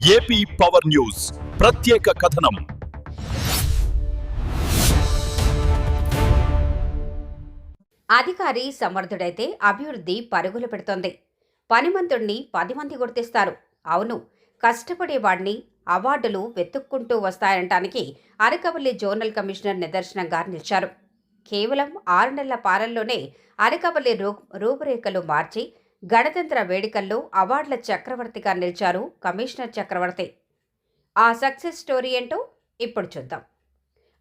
AP power news ప్రత్యేక కథనం. అధికారి సమర్థుడైతే అభివృద్ధి పరుగులు పెడుతోంది. పనిమంతుణ్ణి పది మంది గుర్తిస్తారు. అవును కష్టపడేవాడిని అవార్డులు వెతుక్కుంటూ వస్తాయనటానికి అరకవల్లి జోనల్ కమిషనర్ నిదర్శనంగా నిలిచారు. కేవలం ఆరు నెలల పాలనలోనే అరకవల్లి రూ రూపురేఖలు మార్చి గణతంత్ర వేడుకల్లో అవార్డుల చక్రవర్తిగా నిలిచారు కమిషనర్ చక్రవర్తి. ఆ సక్సెస్ స్టోరీ ఏంటో ఇప్పుడు చూద్దాం.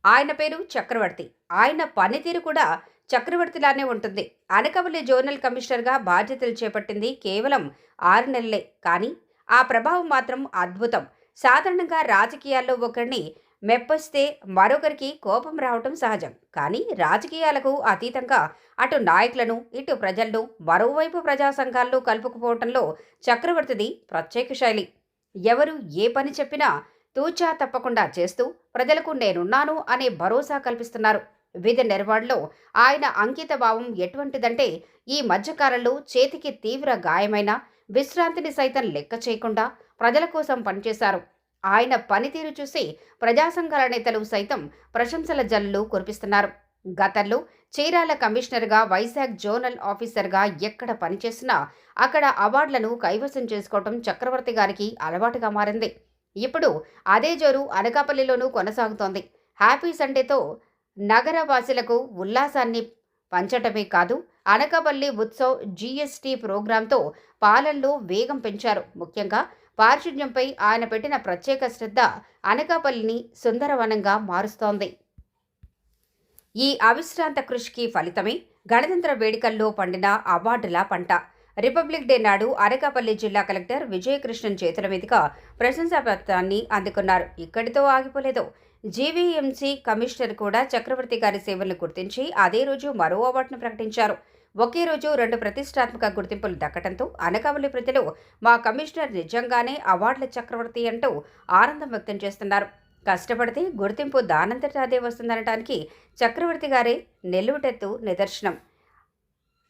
ఆయన పేరు చక్రవర్తి. ఆయన పనితీరు కూడా చక్రవర్తిలానే ఉంటుంది. అనకవల్లి జోనల్ కమిషనర్గా బాధ్యతలు చేపట్టింది కేవలం ఆరు నెలలే. కానీ ఆ ప్రభావం మాత్రం అద్భుతం. సాధారణంగా రాజకీయాల్లో ఒకరిని మెప్పొస్తే మరొకరికి కోపం రావటం సహజం. కానీ రాజకీయాలకు అతీతంగా అటు నాయకులను ఇటు ప్రజలను మరోవైపు ప్రజా సంఘాల్లో కలుపుకుపోవటంలో చక్రవర్తిది ప్రత్యేక శైలి. ఎవరు ఏ పని చెప్పినా తూచా తప్పకుండా చేస్తూ ప్రజలకు నేనున్నాను అనే భరోసా కల్పిస్తున్నారు. విధి నిర్వహణలో ఆయన అంకిత భావం ఎటువంటిదంటే ఈ మధ్యకాలంలో చేతికి తీవ్ర గాయమైన విశ్రాంతిని సైతం లెక్క చేయకుండా ప్రజల కోసం పనిచేశారు. ఆయన పనితీరు చూసి ప్రజాసంఘాల నేతలు సైతం ప్రశంసల జల్లు కురిపిస్తున్నారు. గతంలో చీరాల కమిషనర్గా వైజాగ్ జోనల్ ఆఫీసర్గా ఎక్కడ పనిచేసినా అక్కడ అవార్డులను కైవసం చేసుకోవటం చక్రవర్తి గారికి అలవాటుగా మారింది. ఇప్పుడు అదే జోరు అనకాపల్లిలోనూ కొనసాగుతోంది. హ్యాపీ సండేతో నగరవాసులకు ఉల్లాసాన్ని పంచటమే కాదు అనకాపల్లి ఉత్సవ్ జీఎస్టీ ప్రోగ్రాంతో పాలనలో వేగం పెంచారు. ముఖ్యంగా పారిశుధ్యంపై ఆయన పెట్టిన ప్రత్యేక శ్రద్ధ అనకాపల్లిని సుందరవనంగా మారుస్తోంది. ఈ అవిశ్రాంత కృషికి ఫలితమే గణతంత్ర వేడుకల్లో పండిన అవార్డుల పంట. రిపబ్లిక్ డే నాడు అనకాపల్లి జిల్లా కలెక్టర్ విజయకృష్ణన్ చేతుల మీదుగా ప్రశంసాపత్రాన్ని అందుకున్నారు. ఇక్కడితో ఆగిపోలేదు. జీవీఎంసీ కమిషనర్ కూడా చక్రవర్తి గారి సేవలను గుర్తించి అదే రోజు మరో అవార్డును ప్రకటించారు. ఒకే రోజు రెండు ప్రతిష్టాత్మక గుర్తింపులు దక్కడంతో అనకాపల్లి ప్రజలు మా కమిషనర్ నిజంగానే అవార్డుల చక్రవర్తి అంటూ ఆనందం వ్యక్తం చేస్తున్నారు. కష్టపడితే గుర్తింపు దానంతటాదే వస్తుందనటానికి చక్రవర్తి గారే నిలువుటెత్తు నిదర్శనం.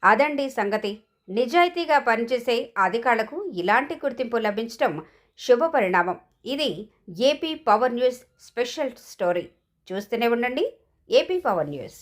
అదండి సంగతి. నిజాయితీగా పనిచేసే అధికారులకు ఇలాంటి గుర్తింపు లభించడం శుభ పరిణామం. ఇది AP power news special story. చూస్తూనే ఉండండి ఏపీ పవర్ న్యూస్.